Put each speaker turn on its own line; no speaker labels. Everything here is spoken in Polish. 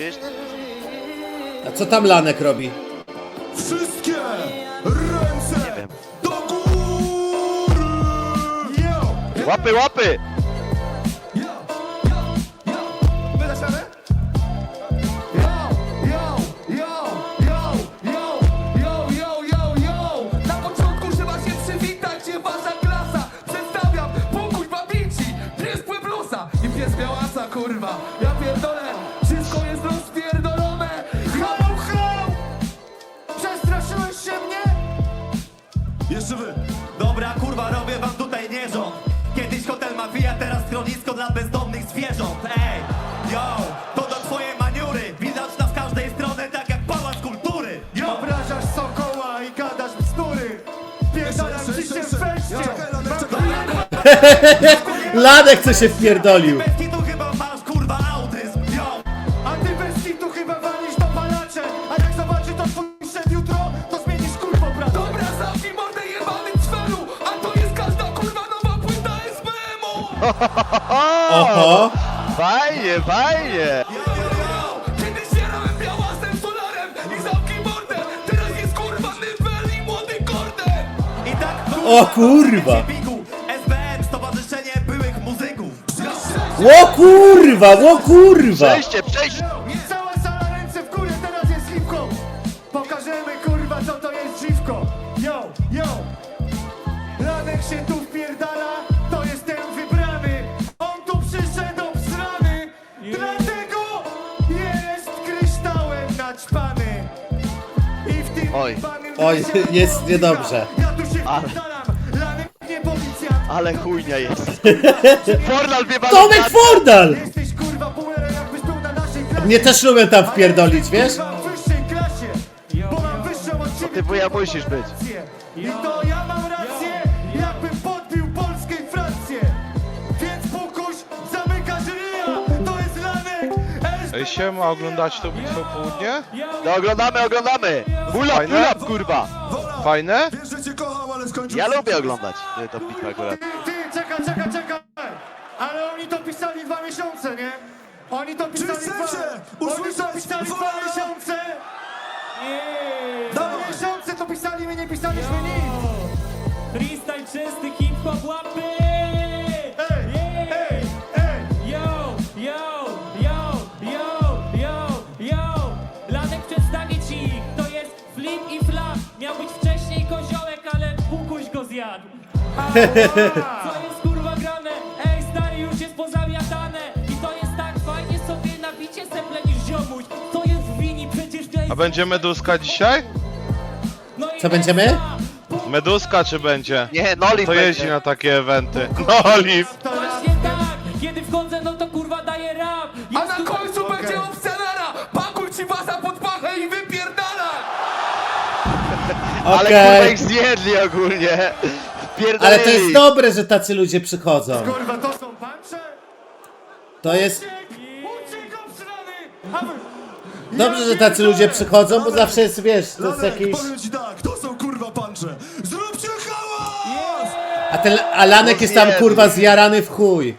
wiesz?
A co tam Lanek robi?
Wszystkie ręce
Nie wiem.
do góry! Yo!
Łapy, łapy!
Zaczynamy? Yo! Yo! Yo! Yo! Yo! Yo! Yo! Yo! Yo!
Na początku trzeba się przywitać, gdzie wasza klasa Przedstawiam pokój babici, pies Pueblosa I pies Białasa, kurwa Ja
Kiedyś hotel mafia, teraz schronisko dla bezdomnych zwierząt Ej, yo, to do twojej maniury Widać nas z każdej strony, tak jak pałac kultury Yo,
Obrażasz sokoła i gadasz bzdury! Pierdalam ci się w feście!
Lanek co się wpierdolił.
Kordem
i tak
O kurwa.
SBM, Stowarzyszenie Byłych Muzyków
O kurwa, o kurwa.
Przejście, przejście! Oj.
Oj, jest niedobrze.
Ja tu się
Ale- Ale chujnia jest. Fornal wie
Tomek Fordal!
Jesteś kurwa bumerem jakbyś był na naszej klasie
Mnie też lubię tam wpierdolić, wiesz?
Kurwa, w wyższej klasie, bo mam wyższą od ciebie
ty wuja musisz być.
rację. I to ja mam rację,
Ej, siema, oglądacie to bitwę południe?
No oglądamy, oglądamy! Up,
Fajne?
kurwa!
Fajne?
Wiesz, że cię kocham, ale skończył
Ja lubię oglądać y, to bitwę akurat.
Ty, ty, czekaj, czekaj, czekaj. Ale oni to pisali dwa miesiące, nie? Oni to pisali dwa... Oni to pisali dwa miesiące! Dwa miesiące to pisali, my nie pisaliśmy nic!
Freestyle czysty Zjadł. Co jest kurwa grane? Ej stary, już jest pozamiatane. I to jest tak fajnie sobie nabicie semple niż ziomuś. To jest w wini, przecież to jest...
A będzie meduska dzisiaj?
No i
Co będziemy?
Meduska czy będzie?
Nie, Noli
To jeździ na takie eventy. No, Oliw!
Właśnie tak! Kiedy wchodzę, no to kurwa daję rap!
A
Jest tu-
Ale kurwa
Okej.
ich zjedli ogólnie. Pierdolili.
Ale to jest dobre, że tacy ludzie przychodzą.
Kurwa, to są pancze?
To jest
Uciek obsrany! A wy-
dobrze, że tacy ludzie przychodzą, bo zawsze jest, wiesz, to jest
Lanek,
jakiś...
powiem ci tak, to są kurwa pancze! Zróbcie hałas!
A, ten, a Lanek jest tam kurwa zjarany w chuj.